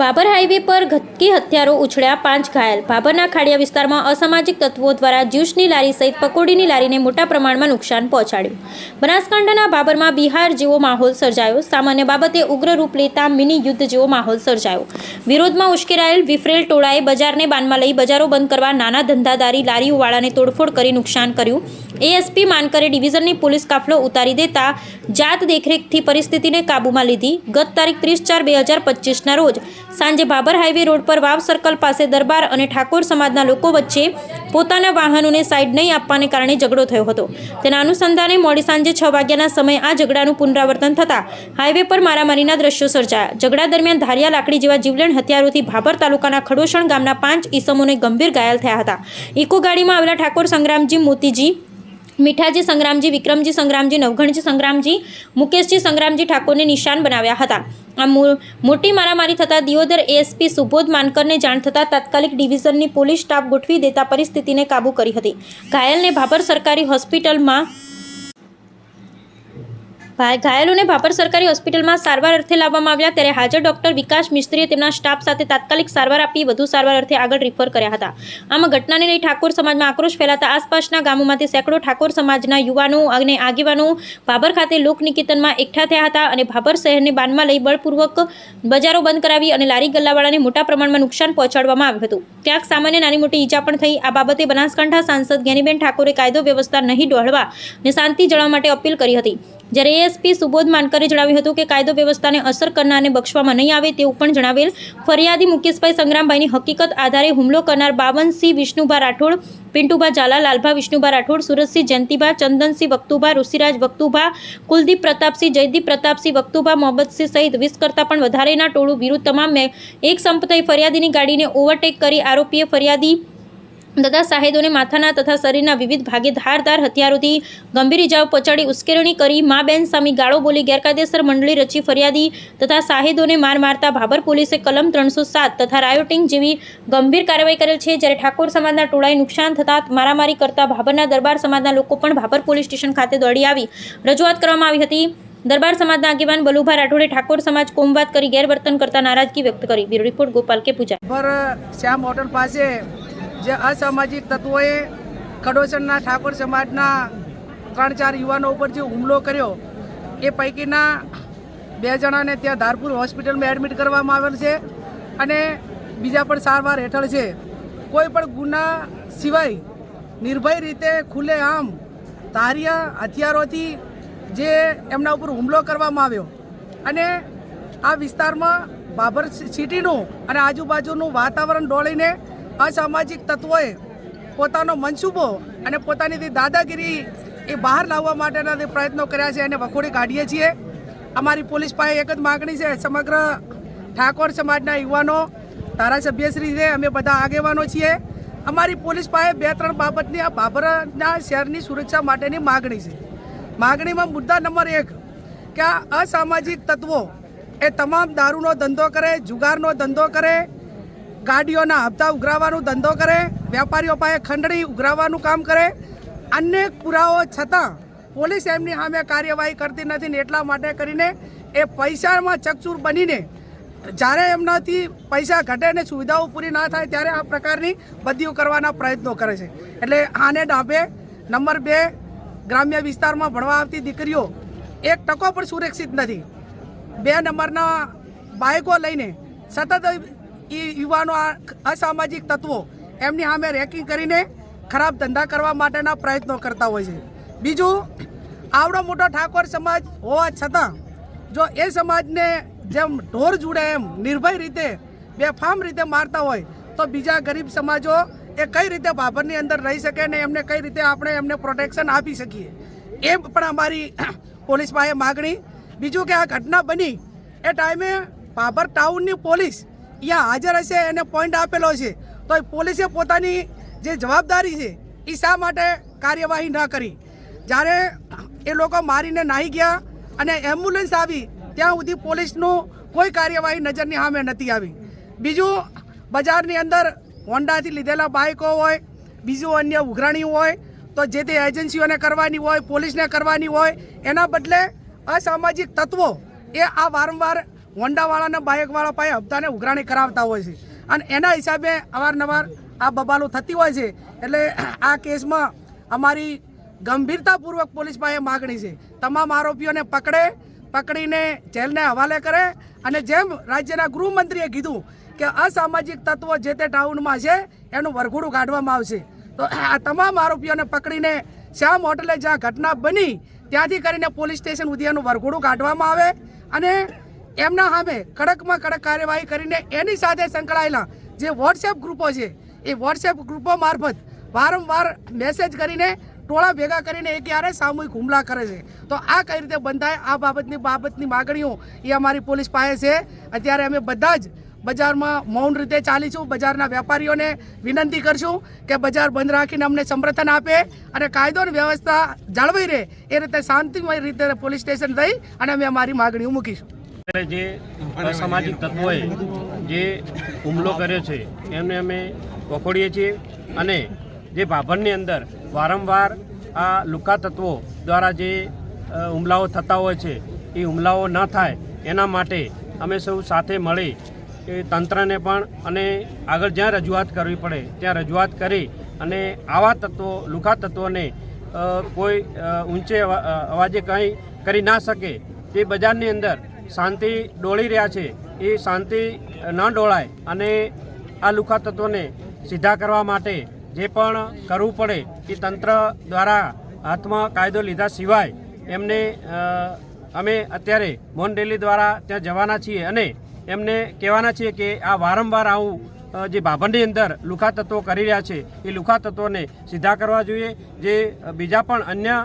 Bhabhar highway પર ઘટકી હથિયારો ઉછળ્યા પાંચ ઘાયલ. ભાભરના ખાડિયા વિસ્તારમાં અસામાજિક તત્વો દ્વારા જ્યુસની લારી સહિત પકોડીની લારીને મોટા પ્રમાણમાં નુકસાન પહોંચાડ્યું. બનાસકાંઠાના ભાભરમાં બિહાર જેવો માહોલ સર્જાયો. સામાન્ય બાબતે ઉગ્ર રૂપ લેતા મિની યુદ્ધ જેવો માહોલ સર્જાયો. વિરોધમાં ઉશ્કેરાયેલ વિફરેલ ટોળાએ બજારને બાનમાં લઈ બજારો બંધ કરવા નાના ધંધાદારી લારીઓવાળાને તોડફોડ કરી નુકસાન કર્યું. એએસપી માનકરે ડિવિઝનની પોલીસ કાફલો ઉતારી દેતા જાત દેખરેખથી પરિસ્થિતિને કાબૂમાં લીધી. ગત તારીખ ત્રીસ ચાર બે હજાર પચીસના રોજ સાંજે ભાભર હાઈવે રોડ પર વાવ સર્કલ પાસે દરબાર અને ઠાકોર સમાજના લોકો વચ્ચે પોતાના વાહનોને સાઈડ નહીં આપવાને કારણે ઝઘડો થયો હતો. તેના અનુસંધાને મોડી સાંજે છ વાગ્યાના સમયે આ ઝઘડાનું પુનરાવર્તન થતાં હાઈવે પર મારામારીના દ્રશ્યો સર્જાયા. ઝઘડા દરમિયાન ધારિયા લાકડી જેવા જીવલેણ હથિયારોથી ભાભર તાલુકાના ખડોસણ ગામના પાંચ ઈસમોને ગંભીર ઘાયલ થયા હતા. ઇકો ગાડીમાં આવેલા ઠાકોર સંગ્રામજી મોતીજી મીઠાજી સંગ્રામજી, વિક્રમજી સંગ્રામજી નવઘણજી સંગ્રામજી, મુકેશજી સંગ્રામજી ઠાકોરને નિશાન બનાવ્યા હતા. આ મોટી મારામારી થતાં દિયોદર એએસપી સુબોધ માનકરને જાણ થતાં તાત્કાલિક ડિવિઝનની પોલીસ સ્ટાફ ગોઠવી દેતા પરિસ્થિતિને કાબૂ કરી હતી. ઘાયલને ભાભર સરકારી હોસ્પિટલમાં ઘાયલોને ભાપર સરકારી હોસ્પિટલમાં સારવાર અર્થે લાવવામાં આવ્યા ત્યારે હાજર ડોક્ટર વિકાસ મિસ્ત્રીએ તેમના સ્ટાફ સાથે તાત્કાલિક સારવાર આપી, વધુ સારવાર અર્થે આગળ રિફર કર્યા હતા. આમાં ઘટનાને લઈ ઠાકોર સમાજમાં આક્રોશ ફેલાતા આસપાસના ગામોમાંથી સેંકડો ઠાકોર સમાજના યુવાનો અને આગેવાનો ભાભર ખાતે લોકનિકેતનમાં એકઠા થયા હતા અને ભાભર શહેરને બાનમાં લઈ બળપૂર્વક બજારો બંધ કરાવી અને લારી ગલ્લાવાળાને મોટા પ્રમાણમાં નુકસાન પહોંચાડવામાં આવ્યું હતું. ક્યાંક સામાન્ય નાની મોટી ઈજા પણ થઈ. આ બાબતે બનાસકાંઠા સાંસદ જ્ઞાનીબેન ઠાકોરે કાયદો વ્યવસ્થા નહીં ડહોળવા અને શાંતિ જળવા માટે અપીલ કરી હતી. જ્યારે એએસપી સુબોધ માનકરે જણાવ્યું હતું કે કાયદો વ્યવસ્થાને અસર કરનારને બક્ષવામાં નહીં આવે તેવું પણ જણાવેલ ફરિયાદી મુકેશભાઈ સંગ્રામભાઈની હકીકત આધારે હુમલો કરનાર બાવનસિંહ વિષ્ણુભા રાઠોડ, પિન્ટુભા ઝાલા લાલભા વિષ્ણુભા રાઠોડ, સુરતસિંહ જયંતિભા, ચંદનસિંહ વક્તુભા, ઋષિરાજ વક્તુભા, કુલદીપ પ્રતાપસિંહ, જયદીપ પ્રતાપસિંહ વક્તુભા, મોહમ્મદસિંહ સહિત વીસ કરતાં પણ વધારેના ટોળું વિરુદ્ધ તમામ એક સંપ ફરિયાદીની ગાડીને ઓવરટેક કરી આરોપીએ ફરિયાદી તથા સાહેદોને માથાના તથા શરીરના વિવિધ ભાગે ધારદાર હથિયારોથી ગંભીર ઇજાઓ પહોંચાડી ઉશ્કેરણી કરી મા બેન સામે ગાળો બોલી ગેરકાયદેસર મંડળી રચી ફરિયાદી તથા સાહેદોને માર મારતા ભાભર પોલીસે કલમ ત્રણસો સાત તથા રાયોટિંગ જેવી ગંભીર કાર્યવાહી કરેલ છે. જ્યારે ઠાકોર સમાજના ટોળાએ નુકસાન થતાં મારામારી કરતા ભાભરના દરબાર સમાજના લોકો પણ ભાભર પોલીસ સ્ટેશન ખાતે દોડી આવી. રજૂઆત કરવામાં આવી હતી. દરબાર સમાજના આગેવાન બલુભા રાઠોડે ઠાકોર સમાજ કોમવાદ કરી ગેરવર્તન કરતા નારાજગી વ્યક્ત કરી. બ્યુરો રિપોર્ટ ગોપાલ કે પૂજા. શ્યામ હોટલ પાસે જે અસામાજિક તત્વોએ ખડોસણના ઠાકોર સમાજના ત્રણ ચાર યુવાનો ઉપર જે હુમલો કર્યો, એ પૈકીના બે જણાને ત્યાં ધારપુર હોસ્પિટલમાં એડમિટ કરવામાં આવેલ છે અને બીજા પણ સારવાર હેઠળ છે. કોઈ પણ ગુના સિવાય નિર્ભય રીતે ખુલ્લે આમ ધારિયા હથિયારોથી જે એમના ઉપર હુમલો કરવામાં આવ્યો અને આ વિસ્તારમાં બાબર સિટીનું અને આજુબાજુનું વાતાવરણ ડોળીને અસામાજિક તત્વોએ પોતાનો મનસૂબો અને પોતાની જે દાદાગીરી એ બહાર લાવવા માટેના જે પ્રયત્નો કર્યા છે એને વખોડી કાઢીએ છીએ. અમારી પોલીસ પાસે એક જ માગણી છે, સમગ્ર ઠાકોર સમાજના યુવાનો ધારાસભ્યશ્રી છે અમે બધા આગેવાનો છીએ. અમારી પોલીસ પાસે બે ત્રણ બાબતની, આ બાબરના શહેરની સુરક્ષા માટેની માગણી છે. માગણીમાં મુદ્દા નંબર એક કે આ અસામાજિક તત્વો એ તમામ દારૂનો ધંધો કરે, જુગારનો ધંધો કરે ગાડીઓના હપ્તા ઉઘરાવવાનો ધંધો કરે, વેપારીઓ પાસે ખંડણી ઉઘરાવવાનું કામ કરે. અનેક પુરાવો છતાં પોલીસ એમની સામે કાર્યવાહી કરતી નથી ને એટલા માટે કરીને એ પૈસામાં ચકચૂર બનીને જ્યારે એમનાથી પૈસા ઘટે ને સુવિધાઓ પૂરી ના થાય ત્યારે આ પ્રકારની બદલીઓ કરવાના પ્રયત્નો કરે છે. એટલે આને ડાબે નંબર બે ગ્રામ્ય વિસ્તારમાં ભણવા આવતી દીકરીઓ એક ટકો પણ સુરક્ષિત નથી. બે નંબરના બાઇકો લઈને સતત એ યુવાનો અસામાજિક તત્વો એમની સામે રેકિંગ કરીને ખરાબ ધંધા કરવા માટેના પ્રયત્નો કરતા હોય છે. બીજું, આવડો મોટો ઠાકોર સમાજ હોવા છતાં જો એ સમાજને જેમ ઢોર જુડે એમ નિર્ભય રીતે બેફામ રીતે મારતા હોય, તો બીજા ગરીબ સમાજો એ કઈ રીતે ભાભરની અંદર રહી શકે ને એમને કઈ રીતે આપણે એમને પ્રોટેક્શન આપી શકીએ? એ પણ અમારી પોલીસ પાસે માગણી. બીજું કે આ ઘટના બની એ ટાઈમે ભાભર ટાઉનની પોલીસ અહીંયા હાજર હશે એને પોઈન્ટ આપેલો છે તો પોલીસે પોતાની જે જવાબદારી છે એ શા માટે કાર્યવાહી ન કરી? જ્યારે એ લોકો મારીને નાહી ગયા અને એમ્બ્યુલન્સ આવી, ત્યાં સુધી પોલીસનું કોઈ કાર્યવાહી નજરની સામે નથી આવી. બીજું, બજારની અંદર હોન્ડાથી લીધેલા બાઇકો હોય, બીજું અન્ય ઉઘરાણી હોય, તો જે તે એજન્સીઓને કરવાની હોય, પોલીસને કરવાની હોય, એના બદલે અસામાજિક તત્વો એ આ વારંવાર હોન્ડાવાળાને બાઇકવાળા પાસે હપ્તાને ઉઘરાણી કરાવતા હોય છે. અને એના હિસાબે અવારનવાર આ બબાલો થતી હોય છે. એટલે આ કેસમાં અમારી ગંભીરતાપૂર્વક પોલીસ પાસે માગણી છે. તમામ આરોપીઓને પકડે, પકડીને જેલને હવાલે કરે અને જેમ રાજ્યના ગૃહમંત્રીએ કીધું કે અસામાજિક તત્વો જે તે ટાઉનમાં છે, એનું વરઘોડું કાઢવામાં આવશે. તો આ તમામ આરોપીઓને પકડીને શ્યામ હોટલે જ્યાં ઘટના બની, ત્યાંથી કરીને પોલીસ સ્ટેશન સુધી એનું વરઘોડું કાઢવામાં આવે અને એમના સામે કડકમાં કડક કાર્યવાહી કરીને એની સાથે સંકળાયેલા જે વોટ્સએપ ગ્રુપો છે, એ વોટ્સએપ ગ્રુપો મારફત વારંવાર મેસેજ કરીને ટોળા ભેગા કરીને એ ક્યારે સામૂહિક હુમલા કરે છે. તો આ કઈ રીતે બંધાય, આ બાબતની બાબતની માગણીઓ એ અમારી પોલીસ પાસે છે. અત્યારે અમે બધા જ બજારમાં મૌન રીતે ચાલીશું, બજારના વેપારીઓને વિનંતી કરશું કે બજાર બંધ રાખીને અમને સમર્થન આપે અને કાયદો અને વ્યવસ્થા જાળવી રહે. એ રીતે શાંતિમય રીતે પોલીસ સ્ટેશન થઈ અને અમે અમારી માગણીઓ મૂકીશું. જે અસામાજિક તત્વોએ જે હુમલો કર્યો છે, એમને અમે વખોડીએ છીએ અને જે ભાભરની અંદર વારંવાર આ લુકા તત્વો દ્વારા જે હુમલાઓ થતા હોય છે, એ હુમલાઓ ન થાય, એના માટે અમે સૌ સાથે મળી એ તંત્રને પણ અને આગળ જ્યાં રજૂઆત કરવી પડે ત્યાં રજૂઆત કરી અને આવા તત્વો લુકા તત્વોને કોઈ ઊંચે અવાજે કંઈ કરી ના શકે તે બજારની અંદર શાંતિ ડોળી રહ્યા છે. એ શાંતિ ન ડોળાય અને આ લુખા તત્વોને સીધા કરવા માટે જે પણ કરવું પડે એ તંત્ર દ્વારા હાથમાં કાયદો લીધા સિવાય એમને અમે અત્યારે મોહન રેલી દ્વારા ત્યાં જવાના છીએ અને એમને કહેવાના છીએ કે આ વારંવાર આવું જે ભાભરની અંદર લુખા તત્વો કરી રહ્યા છે, એ લુખા તત્વોને સીધા કરવા જોઈએ. જે બીજા પણ અન્ય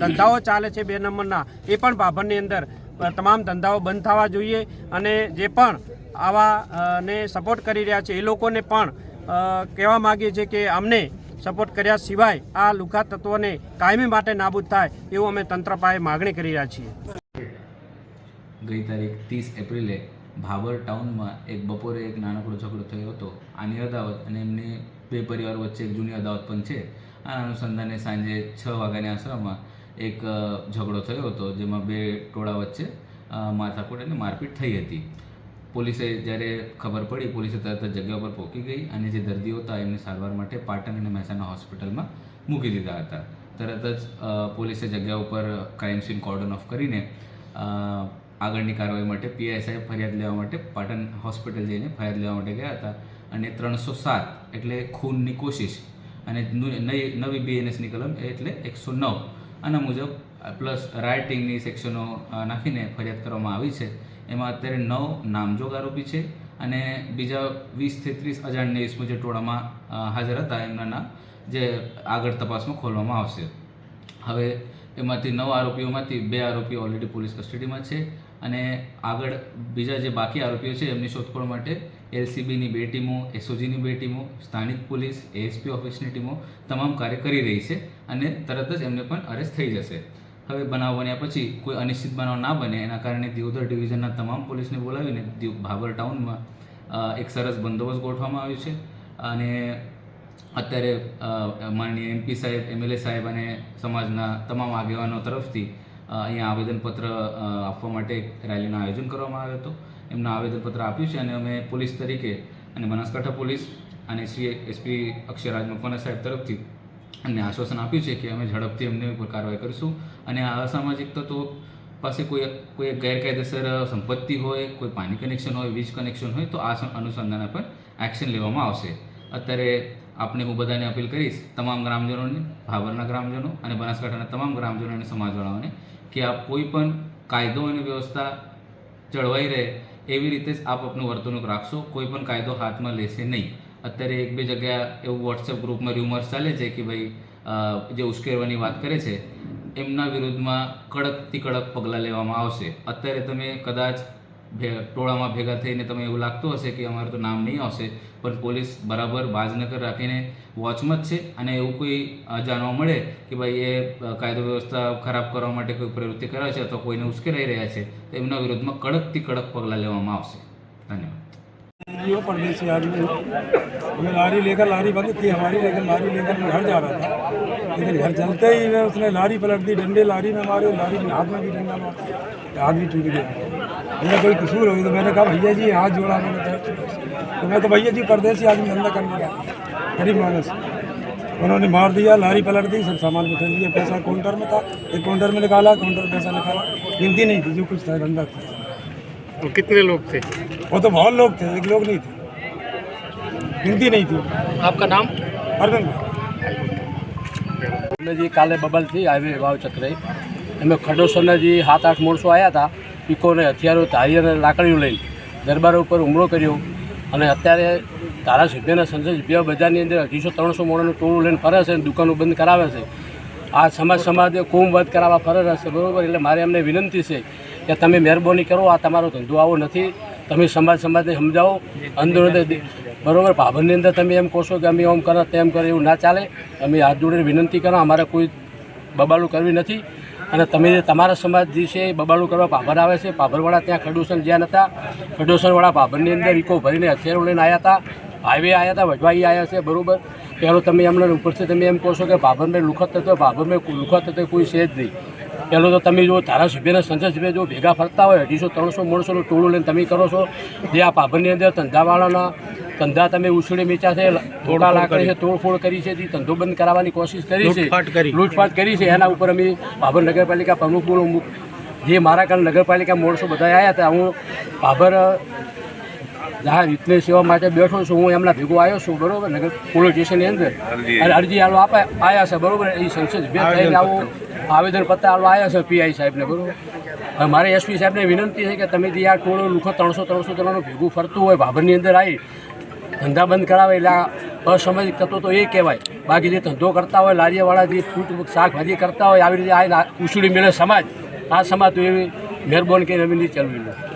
ધંધાઓ ચાલે છે બે નંબરના, એ પણ ભાભંડની અંદર તમામ ધંધાઓ બંધ થવા જોઈએ અને જે પણ આવા ને સપોર્ટ કરી રહ્યા છે, એ લોકોને પણ કહેવા માગીએ છીએ કે અમને સપોર્ટ કર્યા સિવાય આ લુખા તત્વોને કાયમી માટે નાબૂદ થાય એવું અમે તંત્ર પાસે માગણી કરી રહ્યા છીએ. ગઈ તારીખ ત્રીસ એપ્રિલે ભાબર ટાઉનમાં એક બપોરે એક નાનકડો ઝઘડો થયો હતો. આની અદાવત અને એમની બે પરિવાર વચ્ચે જૂની અદાવત પણ છે. આ અનુસંધાને સાંજે છ વાગ્યાની આસપાસમાં એક ઝઘડો થયો હતો જેમાં બે ટોળા વચ્ચે માથાકૂટ અને મારપીટ થઈ હતી. પોલીસે જ્યારે ખબર પડી, પોલીસે તરત જ જગ્યા પર પહોંચી ગઈ અને જે દર્દીઓ હતા એમને સારવાર માટે પાટણ અને મહેસાણા હોસ્પિટલમાં મૂકી દીધા હતા. તરત જ પોલીસે જગ્યા ઉપર ક્રાઇમ સીન કોર્ડન ઓફ કરીને આગળની કાર્યવાહી માટે પીએસઆઈ ફરિયાદ લેવા માટે પાટણ હોસ્પિટલ જઈને ફરિયાદ લેવા માટે ગયા હતા અને ત્રણસો સાત એટલે ખૂનની કોશિશ અને નવી બીએનએસની કલમ એટલે એકસો નવ આના મુજબ પ્લસ રાઇટિંગની સેક્શનો નાખીને ફરિયાદ કરવામાં આવી છે. એમાં અત્યારે નવ નામજોગ આરોપી છે અને બીજા વીસથી ત્રીસ અજાણ્યા ઇસમો જે ટોળામાં હાજર હતા. એમના નામ જે આગળ તપાસમાં ખોલવામાં આવશે. હવે એમાંથી નવ આરોપીઓમાંથી બે આરોપીઓ ઓલરેડી પોલીસ કસ્ટડીમાં છે અને આગળ બીજા જે બાકી આરોપીઓ છે, એમની શોધખોળ માટે એલસીબીની બે ટીમો, એસઓજીની બે ટીમો, સ્થાનિક પોલીસ, એએસપી ઓફિસની ટીમો તમામ કાર્ય કરી રહી છે અને તરત જ એમને પણ અરેસ્ટ થઈ જશે. હવે બનાવ બન્યા પછી કોઈ અનિશ્ચિત બનાવ ના બને, એના કારણે દિયોદર ડિવિઝનના તમામ પોલીસને બોલાવીને ભાબર ટાઉનમાં એક સરસ બંદોબસ્ત ગોઠવવામાં આવ્યો છે અને અત્યારે માનનીય એમપી સાહેબ એમએલએ સાહેબ અને સમાજના તમામ આગેવાનો તરફથી અહીંયા આવેદનપત્ર આપવા માટે રેલીનું આયોજન કરવામાં આવ્યું હતું. એમનું આવેદનપત્ર આપ્યું છે અને અમે પોલીસ તરીકે અને બનાસકાંઠા પોલીસ અને શ્રી એસપી અક્ષયરાજ મકવાના સાહેબ તરફથી અમને આશ્વાસન આપ્યું છે કે અમે ઝડપથી એમની ઉપર કાર્યવાહી કરીશું. અને આ અસામાજિક તત્વો પાસે કોઈ કોઈ ગેરકાયદેસર સંપત્તિ હોય, કોઈ પાણી કનેક્શન હોય, વીજ કનેક્શન હોય, તો આ અનુસંધાન પણ એક્શન લેવામાં આવશે. અત્યારે આપણે હું બધાને અપીલ કરીશ, તમામ ગ્રામજનોને, ભાભરના ગ્રામજનો અને બનાસકાંઠાના તમામ ગ્રામજનો અને સમાજવાળાઓને કે આપ કોઈ પણ કાયદો અને વ્યવસ્થા જળવાઈ રહે, એવી રીતે જ આપ આપનું વર્તણૂક રાખશો. કોઈ પણ કાયદો હાથમાં લેશે નહીં. અત્યારે એક બે જગ્યા એવું વોટ્સએપ ગ્રુપમાં ર્યુમર્સ ચાલે છે કે ભાઈ જે ઉશ્કેરવાની વાત કરે છે, એમના વિરુદ્ધમાં કડકથી કડક પગલાં લેવામાં આવશે. અત્યારે તમે કદાચ ટોળામાં ભેગા થઈને તમે એવું લાગતું હશે કે અમારું તો નામ નહીં આવશે પણ પોલીસ બરાબર બાજનગર રાખીને વોચમાં જ છે અને એવું કોઈ અ, જાણવા મળે કે ભાઈ એ અ, કાયદો વ્યવસ્થા ખરાબ કરવા માટે કોઈ પ્રવૃત્તિ કરે છે અથવા કોઈને ઉશ્કેરાઈ રહ્યા છે તો એમના વિરુદ્ધમાં કડકથી કડક પગલાં લેવામાં આવશે ધન્યવાદ ये परदेसी आदमी हमें लारी लेकर लारी बंद थी हमारी लेकिन लारी लेकर मैं घर जा रहा था लेकिन घर चलते ही मैं उसने लारी पलट दी डंडे लारी में मारे लारी में हाथ में भी डंडा मारा हाथ भी टूट गया मेरा कोई कसूर हुई तो मैंने कहा भैया जी हाथ जोड़ा मैंने तो।, तो मैं तो भैया जी परदेसी आदमी धंधा करने का गरीब मानस। उन्होंने मार दिया लारी पलट दी सब सामान बैठे दिया पैसा काउंटर में था। एक काउंटर में निकाला काउंटर पैसा निकाला। गिनती नहीं थी जो कुछ था धंधा था। तो कितने लोग थे? वो तो बहुत लोग थे एक लोग नहीं थे। गिनती नहीं थी। आपका नाम? अरविंद। जी काले बबल थी हाईवे भाव चक्र में खडोसोना जी हाथ आठ मोड़ सौ आया था। પીકોને હથિયારો ધારી અને લાકડીઓ લઈને દરબાર ઉપર હુમલો કર્યો અને અત્યારે ધારાસભ્યના સંસદસભ્ય બજારની અંદર અઢીસો ત્રણસો મોડાનું ટોળું લઈને ફરે છે અને દુકાનો બંધ કરાવે છે. આ સમાજ સમાજે કોમવધ કરાવવા ફરે રહેશે બરાબર? એટલે મારે એમને વિનંતી છે કે તમે મહેરબાની કરો, આ તમારો ધંધો આવો નથી. તમે સમાજ સમાજને સમજાવો અંદર બરાબર? ભાભરની અંદર તમે એમ કહો કે અમે આમ કરો તેમ કરે એવું ના ચાલે. અમે હાથ જોડીને વિનંતી કરો, અમારે કોઈ બબાલું કરવી નથી. અને તમે તમારા સમાજ જે છે એ બબાલું કરવા ભાભર આવે છે પાભરવાળા ત્યાં ખડોસન જ્યાં હતા ખડોસનવાળા ભાભરની અંદર ઇકો ભરીને હથિયારો લઈને આવ્યા હતા હાઈવે આવ્યા હતા વઢવાઈ આવ્યા છે, બરાબર? પહેલો તમે એમને ઉપરથી તમે એમ કહો છો કે ભાભરને લુખત થતો ભાભરને લુખત થતો કોઈ છે જ નહીં. પહેલો તો તમે જો ધારાસભ્યના સંસદસભ્ય જો ભેગા ફરતા હોય અઢીસો ત્રણસો માણસોનું ટોળું લઈને તમે કરો છો જે આ પાભરની અંદર ધંધાવાળાના ધંધા તમે ઉછળી મીચા છે થોડા લાકડી છે તોડફોડ કરી છે ધંધો બંધ કરાવવાની કોશિશ કરી છે લૂંટફાટ કરી. છે એના ઉપર અમે ભાભર નગરપાલિકા પ્રમુખ બોલું જે મારા કારણે નગરપાલિકા માણસો બધા આવ્યા હતા હું ભાભર જहाँ રીતની સેવા માટે બેઠો છું હું એમના ભેગો આવ્યો છું બરોબર નગર પોલીસ સ્ટેશનની અંદર. અને અરજી આલો આપે આવ્યા છે બરોબર એ સંસદ ભેગ થઈને આવું. આવેદન પત્ર આલો આવ્યા છે પીઆઈ સાહેબને, બરાબર? મારે એસપી સાહેબને વિનંતી છે કે તમે જે આ ટોળો લુખો ત્રણસો ત્રણસો ત્રણનું ભેગું ફરતું હોય, ભાભરની અંદર આવી ધંધા બંધ કરાવે એટલે આ અસમજ તત્વો તો એ કહેવાય. બાકી જે ધંધો કરતા હોય, લારીયાવાળા જે ફૂટ શાકભાજી કરતા હોય, આવી રીતે આ ઉછળી મેળે સમાજ, આ સમાજ તો એવી મહેરબાની કરીને અમે ચાલવી નથી